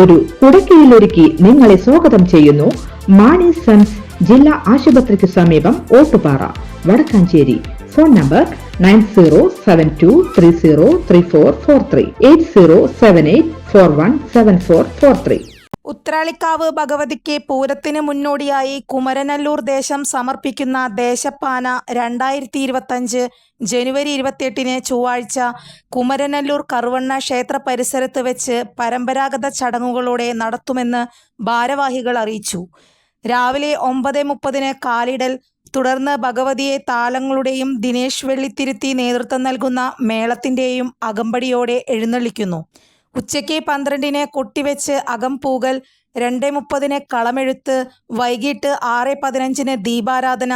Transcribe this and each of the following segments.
ഒരു കുടക്കീഴിലൊരുക്കി നിങ്ങളെ സ്വാഗതം ചെയ്യുന്നു. മാണി സൺസ് ജില്ലാ ആശുപത്രിക്ക് സമീപം Ottupara Vadakkanchery. Phone number nine zero seven two three zero three four four three eight zero seven eight four one seven four four three. Uthralikavu ഭഗവതിക്ക് പൂരത്തിന് മുന്നോടിയായി കുമരനല്ലൂർ ദേശം സമർപ്പിക്കുന്ന ദേശപ്പാന രണ്ടായിരത്തി ഇരുപത്തഞ്ച് ജനുവരി ഇരുപത്തിയെട്ടിന് ചൊവ്വാഴ്ച കുമരനല്ലൂർ കറുവണ്ണ ക്ഷേത്ര പരിസരത്ത് വെച്ച് പരമ്പരാഗത ചടങ്ങുകളോടെ നടത്തുമെന്ന് ഭാരവാഹികൾ അറിയിച്ചു. രാവിലെ ഒമ്പത് മുപ്പതിന് കാലിടൽ തുടർന്ന് ഭഗവതിയെ താളങ്ങളുടെയും ദിനേശ് വെള്ളിത്തിരുത്തി നേതൃത്വം നൽകുന്ന മേളത്തിന്റെയും അകമ്പടിയോടെ എഴുന്നള്ളിക്കുന്നു. ഉച്ചയ്ക്ക് പന്ത്രണ്ടിന് കൊട്ടിവെച്ച് അകംപൂകൽ രണ്ട് മുപ്പതിന് കളമെഴുത്ത് വൈകിട്ട് ആറ് പതിനഞ്ചിന് ദീപാരാധന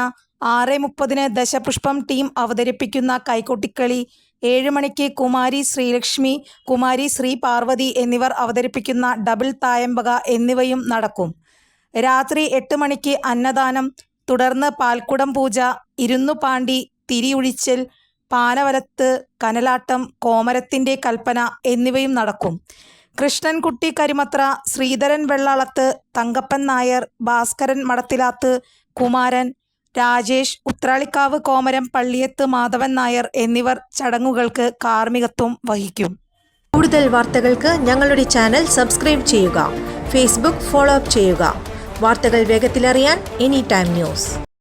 ആറ് മുപ്പതിന് ദശപുഷ്പം ടീം അവതരിപ്പിക്കുന്ന കൈകൊട്ടിക്കളി ഏഴ് മണിക്ക് കുമാരി ശ്രീലക്ഷ്മി കുമാരി ശ്രീ പാർവതി എന്നിവർ അവതരിപ്പിക്കുന്ന ഡബിൾ തായമ്പക എന്നിവയും നടക്കും. രാത്രി എട്ട് മണിക്ക് അന്നദാനം തുടർന്ന് പാൽക്കുടം പൂജ ഇരുന്നു പാണ്ടി തിരിയുഴിച്ചൽ പാനവലത്ത് കനലാട്ടം കോമരത്തിന്റെ കൽപ്പന എന്നിവയും നടക്കും. കൃഷ്ണൻകുട്ടി കരിമത്ര ശ്രീധരൻ വെള്ളാളത്ത് തങ്കപ്പൻ നായർ ഭാസ്കരൻ മടത്തിലാത്ത് കുമാരൻ രാജേഷ് ഉത്രാളിക്കാവ് കോമരം പള്ളിയത്ത് മാധവൻ നായർ എന്നിവർ ചടങ്ങുകൾക്ക് കാർമ്മികത്വം വഹിക്കും. കൂടുതൽ വാർത്തകൾക്ക് ഞങ്ങളുടെ ചാനൽ സബ്സ്ക്രൈബ് ചെയ്യുക ഫേസ്ബുക്ക് ഫോളോ അപ്പ് ചെയ്യുക. വാർത്തകൾ വേഗത്തിലറിയാൻ എനി ടൈം ന്യൂസ്.